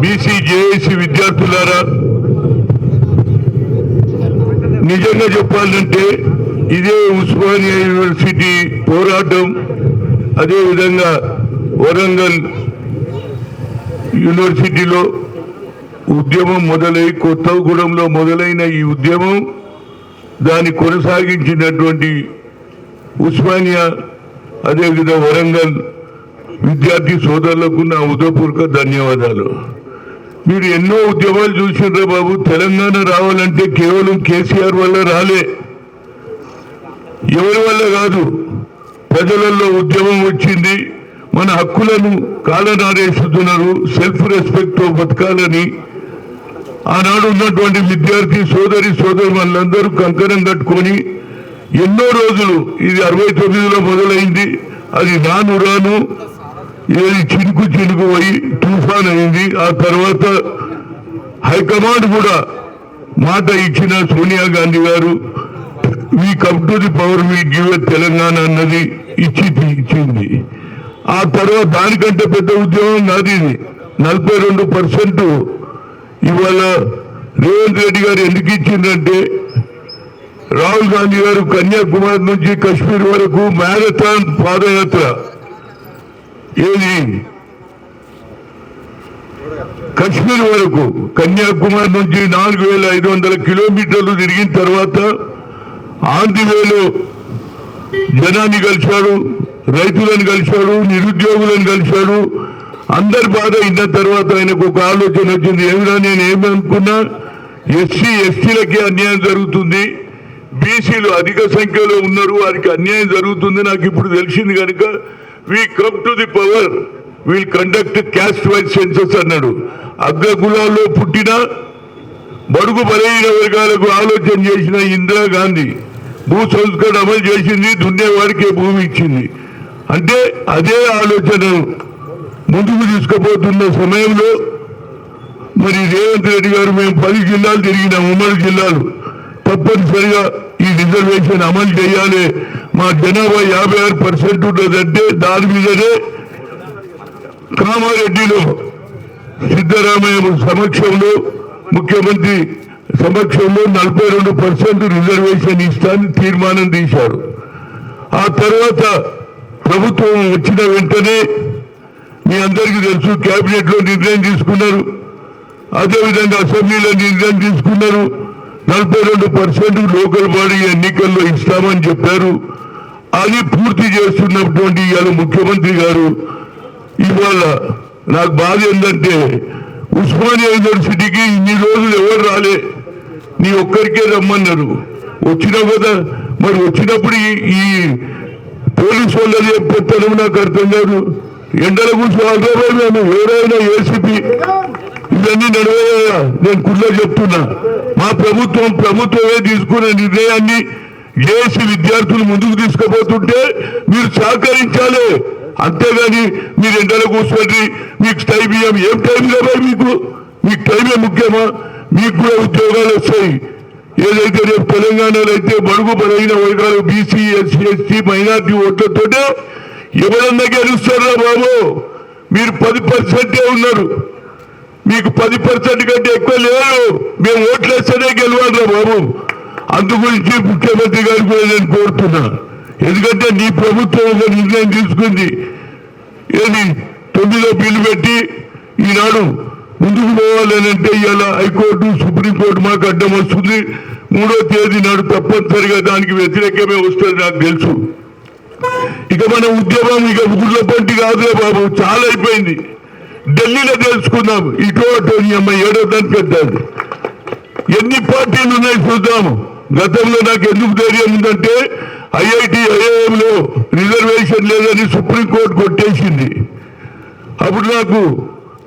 BC JAC విద్యార్థులారా నిజంగా చెప్పాలంటే ఇదే ఉస్మానియా యూనివర్సిటీ పోరాటం అదేవిధంగా వరంగల్ యూనివర్సిటీలో ఉద్యమం మొదలై కొత్తగూడెంలో మొదలైన ఈ ఉద్యమం దాన్ని కొనసాగించినటువంటి ఉస్మానియా అదేవిధంగా వరంగల్ విద్యార్థి సోదరులకు నా ఉదయపూర్వక ధన్యవాదాలు. మీరు ఎన్నో ఉద్యమాలు చూసిండ్రా బాబు. తెలంగాణ రావాలంటే కేవలం కేసీఆర్ వల్ల రాలే. ఎవరి వల్ల కాదు? ప్రజలలో ఉద్యమం వచ్చింది. మన హక్కులను కాలనారేస్తున్నారు. సెల్ఫ్ రెస్పెక్ట్తో బతకాలని. ఆనాడు ఉన్నటువంటి విద్యార్థి సోదరి సోదరు వాళ్ళందరూ కంకణం కట్టుకొని ఎన్నో రోజులు ఇది అరవై తొమ్మిదిలో మొదలైంది. అది రాను రాను ఏది చినుకు చినుకు పోయి తుఫాన్ అయింది ఆ తర్వాత హైకమాండ్ కూడా మాట ఇచ్చిన సోనియా గాంధీ గారు we come to the power we give Telangana అన్నది ఇచ్చి ఇచ్చింది. ఆ తర్వాత దానికంటే పెద్ద ఉద్యమం నాది నలభై రెండు పర్సెంట్ ఇవాళ రేవంత్ రెడ్డి గారు ఎందుకు ఇచ్చిందంటే రాహుల్ గాంధీ గారు కన్యాకుమారి నుంచి కశ్మీర్ వరకు మ్యారథాన్ పాదయాత్ర ఏది? కశ్మీర్ వరకు కన్యాకుమారి నుంచి నాలుగు వేల ఐదు వందల కిలోమీటర్లు తిరిగిన తర్వాత ఆంధ్రవేలో జనాన్ని కలిశాడు రైతులను కలిశాడు నిరుద్యోగులను కలిశాడు అందరి బాధ అయిన తర్వాత ఆయనకు ఒక ఆలోచన వచ్చింది. ఏమిరా నేను ఏమనుకున్నా? ఎస్సీ ఎస్టీలకే అన్యాయం జరుగుతుంది. బీసీలు అధిక సంఖ్యలో ఉన్నారు వారికి అన్యాయం జరుగుతుంది. నాకు ఇప్పుడు తెలిసింది కనుక we come to the power will conduct caste wise census అన్నాడు. అగ్రకులాల్లో పుట్టిన బడుగు బలహీన వర్గాలకు ఆలోచన చేసిన ఇందిరాగాంధీ భూ సంస్కరణ అమలు చేసింది దున్నేవాడికే భూమి ఇచ్చింది. అంటే అదే ఆలోచన ముందుకు తీసుకుపోతున్న సమయంలో మరి రేవంత్ రెడ్డి గారు మేము పది జిల్లాలు తిరిగినాం ఉమ్మడి జిల్లాలు. తప్పనిసరిగా ఈ రిజర్వేషన్ అమలు చేయాలి. మా జనాభా యాభై ఆరు పర్సెంట్ ఉన్నదంటే దాని మీదనే కామారెడ్డిలో సిద్ధరామయ్య సమక్షంలో ముఖ్యమంత్రి సమక్షంలో నలభై రెండు పర్సెంట్ రిజర్వేషన్ ఇస్తానని తీర్మానం తీశారు. ఆ తర్వాత ప్రభుత్వం వచ్చిన వెంటనే మీ అందరికీ తెలుసు క్యాబినెట్లో నిర్ణయం తీసుకున్నారు. అదేవిధంగా అసెంబ్లీలో నిర్ణయం తీసుకున్నారు. నలభై రెండు పర్సెంట్ లోకల్ బాడీ ఎన్నికల్లో ఇస్తామని చెప్పారు. అది పూర్తి చేస్తున్నటువంటి ఇవాళ ముఖ్యమంత్రి గారు. ఇవాళ నాకు బాధ ఏంటంటే ఉస్మానియా యూనివర్సిటీకి ఇన్ని రోజులు ఎవరు రాలే? నీ ఒక్కరికే రమ్మన్నారు. వచ్చినావు కదా మరి వచ్చినప్పుడు ఈ- పోలీసు వాళ్ళది ఏం నాకు అర్థం కాదు. ఎండల కూర్చోవాలో మేము ఎవరైనా ఏసీపీ ఇవన్నీ నడవయ్యా నేను కుళ్ళ చెప్తున్నా. మా ప్రభుత్వం ప్రభుత్వమే తీసుకునే నిర్ణయాన్ని ఏసి విద్యార్థులు ముందుకు తీసుకుపోతుంటే మీరు సహకరించాలి. అంతేగాని మీరు ఎండలో కూర్చోండి. మీకు టైం ఇయ్యం. ఏం టైం కదా మీకు? మీకు టైమే ముఖ్యమా? మీకు కూడా ఉద్యోగాలు వస్తాయి. ఏదైతే రేపు తెలంగాణలో అయితే బడుగు బలైన వర్గాలు బీసీ ఎస్సీ ఎస్టీ మైనార్టీ ఓట్లతోటే ఎవరన్నా గెలుస్తారా బాబు? మీరు పది పర్సెంటే ఉన్నారు. మీకు పది పర్సెంట్ కంటే ఎక్కువ లేదు. మేము ఓట్లేస్తేనే గెలవాలిరా బాబు. అందు గురించి ముఖ్యమంత్రి గారికి కూడా నేను కోరుతున్నా. ఎందుకంటే నీ ప్రభుత్వం ఒక నిర్ణయం తీసుకుంది. ఏది? తొమ్మిదో బిల్లు పెట్టి ఈనాడు ముందుకు పోవాలని అంటే ఇవాళ హైకోర్టు సుప్రీంకోర్టు మాకు అడ్డం వస్తుంది. మూడో తేదీ నాడు తప్పనిసరిగా దానికి వ్యతిరేకమే వస్తుంది నాకు తెలుసు. ఇక మన ఉద్యమం ఇక ఊళ్ళ పంటి కాదులే బాబు. చాలా అయిపోయింది. ఢిల్లీలో తెలుసుకుందాం ఇటో అటో ఏడో దానికి పెద్దాది ఎన్ని పార్టీలు ఉన్నాయి చూద్దాము. గతంలో నాకు ఎందుకు ధైర్యం ఉందంటే ఐఐటి ఐఐఎంలో రిజర్వేషన్ లేదని సుప్రీంకోర్టు కొట్టేసింది. అప్పుడు నాకు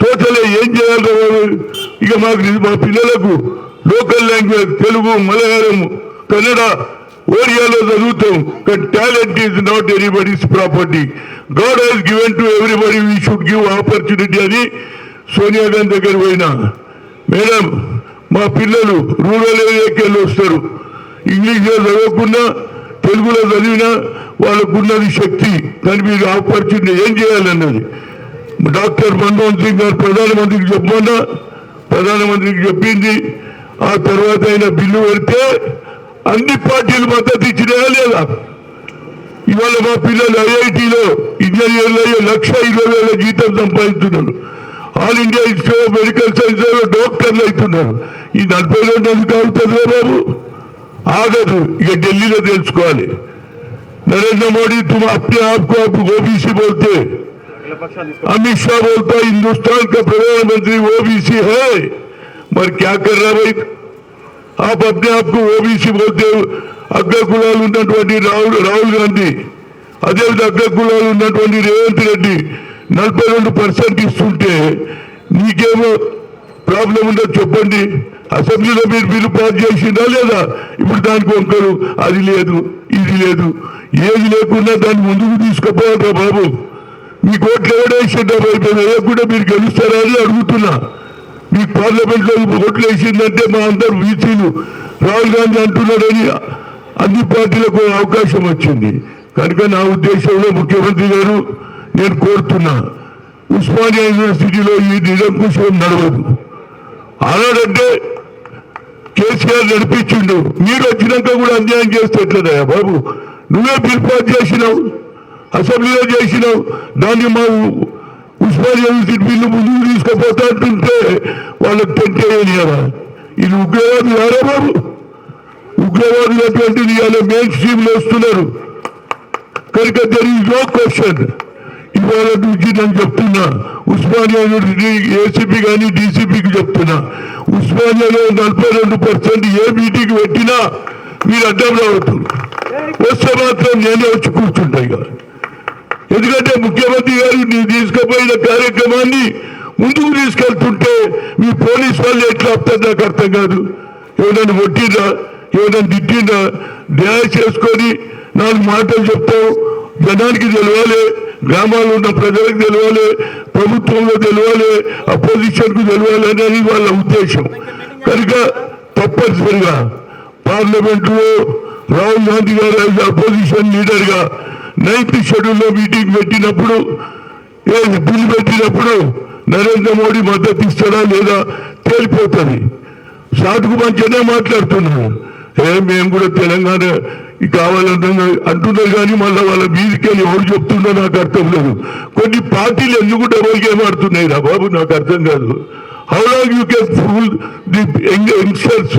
తోచలే ఏం చేయాలి ఇక మాకు ఇది మా పిల్లలకు లోకల్ లాంగ్వేజ్ తెలుగు మలయాళం కన్నడ ఓరియాలో చదువుతాం but talent is not anybody's property God has given to everybody we should give opportunity అని సోనియా గాంధీ దగ్గర పోయినా. మేడం మా పిల్లలు రూరల్ ఏరియాకి వెళ్ళి వస్తారు. ఇంగ్లీష్లో చదవకుండా తెలుగులో చదివినా వాళ్ళకున్నది శక్తి దాని మీద ఆపర్చునిటీ ఏం చేయాలన్నది. డాక్టర్ మన్మోహన్ సింగ్ గారు ప్రధానమంత్రికి చెప్పమన్నా ప్రధానమంత్రికి చెప్పింది ఆ తర్వాత ఆయన బిల్లు పెడితే అన్ని పార్టీలు మద్దతు ఇచ్చినాయా లేదా ఇవాళ మా పిల్లలు ఐఐటిలో ఇంజనీర్లు అయ్యే లక్ష ఇరవై వేల జీతం సంపాదిస్తున్నారు All India Institute of Medical Science లో డాక్టర్లు అవుతున్నారు ఈ నలభై రెండు ఎందుకు అవుతుందో బాబు ఆగదు ఇక ఢిల్లీలో తెలుసుకోవాలి नरेंद्र मोदी तुम अपने आप को आप ओबीसी बोलते अमित शाह बोलता है, हिंदुस्तान का प्रधानमंत्री ओबीसी है मगर क्या कर रहा भाई ఆ పత్ని హక్కు ఓబీసీ పోతే అగ్ర కులాలు ఉన్నటువంటి రాహుల్ రాహుల్ గాంధీ అదేవిధంగా అగ్ర కులాలు ఉన్నటువంటి రేవంత్ రెడ్డి నలభై రెండు పర్సెంట్ ఇస్తుంటే నీకేమో ప్రాబ్లం ఉందో చెప్పండి. అసెంబ్లీలో మీరు బిల్లు పాస్ చేసిందా లేదా? ఇప్పుడు దానికి వంకరు. అది లేదు ఇది లేదు. ఏది లేకుండా దాన్ని ముందుకు తీసుకుపోవాలి బాబు. మీ కోట్లు ఎవడేసిండ్రా? భయపోయినా లేకుండా మీరు గెలుస్తారా అని అడుగుతున్నా. మీ పార్లమెంట్లో ఓట్లు వేసిందంటే మా అందరు వీసీలు రాహుల్ గాంధీ అంటున్నాడని అన్ని పార్టీలకు అవకాశం వచ్చింది. కనుక నా ఉద్దేశంలో ముఖ్యమంత్రి గారు నేను కోరుతున్నా ఉస్మానియా యూనివర్సిటీలో ఈ నిరంకుశం నడవదు. ఆనాడంటే కేసీఆర్ నడిపించిండు. మీరు వచ్చినాక కూడా అన్యాయం చేస్తే బాబు? నువ్వే బిల్ చేసినావు అసెంబ్లీలో చేసినావు దాన్ని మా ఉస్మానియా యూనివర్సిటీ బిల్లు ముందుకు తీసుకుపోతా అంటుంటే వాళ్ళకి టెంటేయనియరా ఇది ఉగ్రవాదులు రారా బాబు? ఉగ్రవాదులు అటువంటిది ఇవాళ మెయిన్ స్ట్రీమ్లో వస్తున్నారు. కనుక దర్ ఈజ్ నో క్వశ్చన్ ఇవాళ నుంచి నేను చెప్తున్నా ఉస్మానియా యూనివర్సిటీ ఏసీపీ కానీ డీసీపీకి చెప్తున్నా. ఉస్మానియాలో నలభై రెండు పర్సెంట్ ఏ మీటింగ్ పెట్టినా మీరు అడ్డం రావద్దు. వస్తే మాత్రం నేనే వచ్చి కూర్చుంటాయి ఇక. ఎందుకంటే ముఖ్యమంత్రి గారు నీ తీసుకుపోయిన కార్యక్రమాన్ని ముందుకు తీసుకెళ్తుంటే మీ పోలీస్ వాళ్ళు ఎట్లా అర్థం నాకు అర్థం కాదు? ఎవరైనా కొట్టిందా ఎవరైనా తిట్టిందా డ్యాష్ చేసుకొని నాలుగు మాటలు చెప్తావు. జనానికి తెలవాలి గ్రామాల్లో ఉన్న ప్రజలకు తెలవాలి ప్రభుత్వంలో తెలవాలి అపోజిషన్కు తెలవాలి అనేది వాళ్ళ ఉద్దేశం. కనుక తప్పనిసరిగా పార్లమెంట్లో రాహుల్ గాంధీ గారు అపోజిషన్ లీడర్గా నైన్త్ షెడ్యూల్లో మీటింగ్ పెట్టినప్పుడు ఏ పెట్టినప్పుడు నరేంద్ర మోడీ మద్దతు ఇస్తాడా లేదా తేలిపోతుంది. సాటుకు మంచిగానే మాట్లాడుతున్నాము. ఏ మేము కూడా తెలంగాణ కావాలన్నా అంటున్నారు కానీ మళ్ళీ వాళ్ళ మీదికెళ్ళి ఎవరు చెప్తుందో నాకు అర్థం లేదు. కొన్ని పార్టీలు ఎందుకు డబల్ గేమ్ ఆడుతున్నాయి రా బాబు నాకు అర్థం కాదు. How long you can fool the youngsters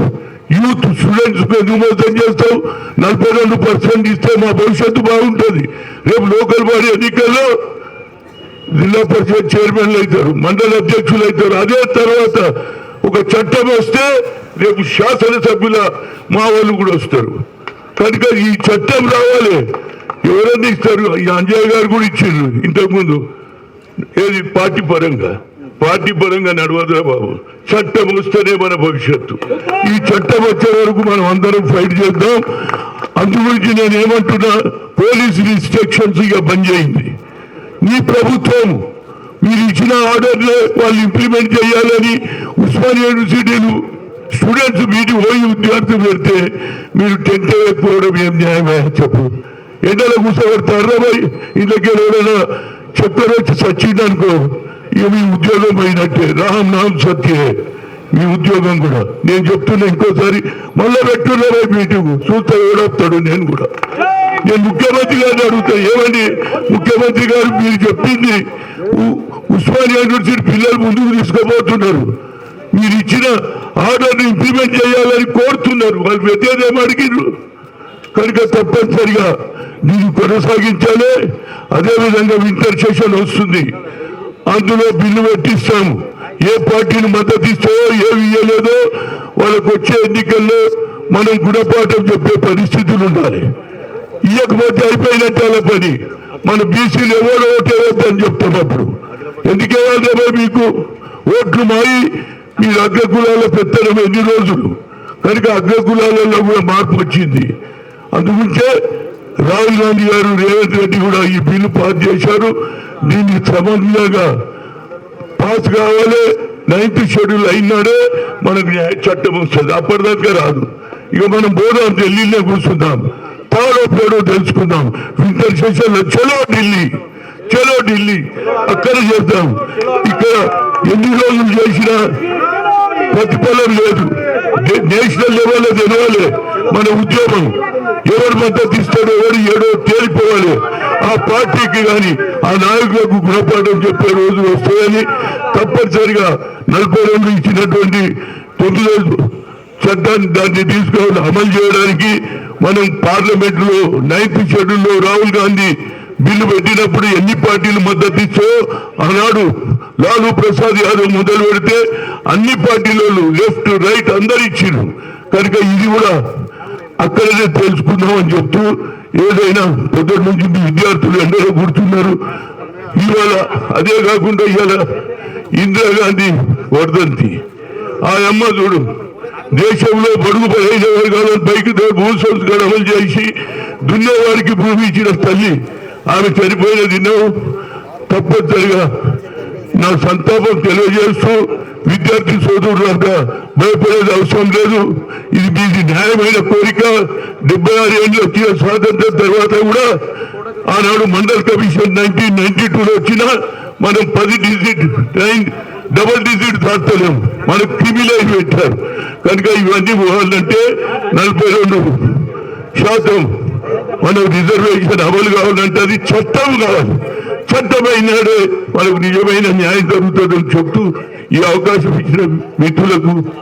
youth students ఎందుకు మోసం చేస్తావు? నలభై రెండు పర్సెంట్ ఇస్తే మా భవిష్యత్తు బాగుంటుంది. రేపు లోకల్ బాడీ ఎన్నికల్లో జిల్లా పరిషత్ చైర్మన్లు అవుతారు మండల అధ్యక్షులు అవుతారు. అదే తర్వాత ఒక చట్టం వస్తే రేపు శాసనసభ్యుల మా వాళ్ళు కూడా వస్తారు. కనుక ఈ చట్టం రావాలి. ఎవరన్నా ఇస్తారు? ఈ అంజయ్ గారు కూడా ఇచ్చారు ఇంతకుముందు. ఏది? పార్టీ పరంగా. పార్టీ పరంగా నడవదురా బాబు. చట్టం వస్తేనే మన భవిష్యత్తు. ఈ చట్టం వచ్చే వరకు మనం అందరం ఫైట్ చేద్దాం. అందు గురించి నేను ఏమంటున్నా పోలీస్ రిస్ట్రిక్షన్స్ ఇక బంద్ చేయింది మీ ప్రభుత్వం మీరు ఇచ్చిన ఆర్డర్లే వాళ్ళు ఇంప్లిమెంట్ చేయాలని ఉస్మానియా యూనివర్సిటీలు స్టూడెంట్స్ మీటి పోయి విద్యార్థులు పెడితే మీరు టెంట్ అయిపోవడం ఏం న్యాయమే చెప్పు. ఎండలో కూర్చోబెడతారా మరి? ఇందులోకి ఎవరైనా చక్కెర వచ్చి చచ్చిందనుకో ఇక మీ ఉద్యోగం పోయినట్టే. రామ్ నామ్ సత్యే. మీ ఉద్యోగం కూడా. నేను చెప్తున్నా ఇంకోసారి. మళ్ళా పెట్టున్నారా మీటింగ్. చూస్తే ఎవడొస్తాడు నేను కూడా. నేను ముఖ్యమంత్రి గారిని అడుగుతా ఏమని ముఖ్యమంత్రి గారు మీరు చెప్పింది ఉ- ఉస్మానియా యూనివర్సిటీ పిల్లలు ముందుకు తీసుకుపోతున్నారు. మీరు ఇచ్చిన ఆర్డర్ని ఇంప్లిమెంట్ చేయాలని కోరుతున్నారు. వాళ్ళు వ్యతిరేకం అడిగిరు కనుక తప్పనిసరిగా దీన్ని కొనసాగించాలి. అదేవిధంగా వింటర్ సెషన్ వస్తుంది. అందులో బిల్లు పెట్టిస్తాము. ఏ పార్టీని మద్దతు ఇస్తాయో ఏమి ఇవ్వలేదో వాళ్ళకు వచ్చే ఎన్నికల్లో మనం గుణపాఠం చెప్పే పరిస్థితులు ఉండాలి. ఇవ్వకపోతే అయిపోయినట్టే పని. మన బీసీలు ఎవరు ఓటు వేయొద్దని చెప్తున్నప్పుడు. అప్పుడు మీకు ఓట్లు మాయి? మీరు అగ్ర కులాల పెత్తనం ఎన్ని రోజులు? కనుక అగ్రకులాలలో కూడా మార్పు వచ్చింది. అందుకుంటే రాహుల్ గాంధీ గారు రేవంత్ రెడ్డి కూడా ఈ బిల్లు పాస్ చేశారు. దీన్ని సమన్వయంగా పాస్ కావాలి. నైన్త్ షెడ్యూల్ అయినాడే మనకు చట్టం వస్తుంది. అప్పటిదాకా రాదు. ఇక మనం పోదాం ఢిల్లీలో కూర్చుందాం. తాడో పేడో తెలుసుకుందాం. వింటర్ సెషన్ చలో ఢిల్లీ చలో ఢిల్లీ అక్కడ చేద్దాం. ఇక్కడ ఎన్ని రోజులు చేసినా ప్రతిఫలం లేదు. నేషనల్ లెవెల్లో తెలవాలి మన ఉద్యోగం ఎవరు మద్దతు ఇస్తాడో ఎవరు ఏడో తేలిపోవాలి. ఆ పార్టీకి కానీ ఆ నాయకులకు గుణపాఠం చెప్పే రోజులు వస్తాయని తప్పనిసరిగా నలభై రెండు ఇచ్చినటువంటి తొమ్మిది చట్టాన్ని దాన్ని తీసుకొని అమలు చేయడానికి మనం పార్లమెంట్లో నైన్త్ షెడ్యూల్లో రాహుల్ గాంధీ బిల్లు పెట్టినప్పుడు ఎన్ని పార్టీలు మద్దతు ఇచ్చో ఆనాడు లాలూ ప్రసాద్ యాదవ్ మొదలు పెడితే అన్ని పార్టీలలో లెఫ్ట్ రైట్ అందరు ఇచ్చిండ్రు. కనుక ఇది కూడా అక్కడనే తెలుసుకుందామని చెప్తూ ఏదైనా పొద్దుటి నుంచి విద్యార్థులు ఎండలో కూర్చున్నారు. ఇవాళ అదే కాకుండా ఇవాళ ఇందిరాగాంధీ వర్ధంతి. ఆ అమ్మ చూడు దేశంలో బడుగు పదిహేను వర్గాలను పైకి సంవత్సరాలు గడవలు చేసి దున్నేవాడికి భూమి ఇచ్చిన తల్లి ఆమె చనిపోయిన దినం తప్పనిసరిగా నా సంతాపం తెలియజేస్తూ విద్యార్థి సోదరులంతా భయపడేది అవసరం లేదు. ఇది మీది న్యాయమైన కోరిక. డెబ్బై ఆరు ఏళ్ళు వచ్చిన స్వాతంత్రం తర్వాత కూడా ఆనాడు మండల్ కమిషన్ నైన్టీన్ నైన్టీ టూలో వచ్చిన మనం పది డిజిట్ నైన్ డబల్ డిజిట్ దాటలేము. మనకు క్రిమిలైజ్ పెట్టారు. కనుక ఇవన్నీ పోవాలంటే నలభై రెండు శాతం. మనకు రిజర్వేషన్ అమలు కావాలంటే అది చట్టం కావాలి. చట్టమైనాడే మనకు నిజమైన న్యాయం జరుగుతుందని చెప్తూ ఈ అవకాశం ఇచ్చిన మిత్రులకు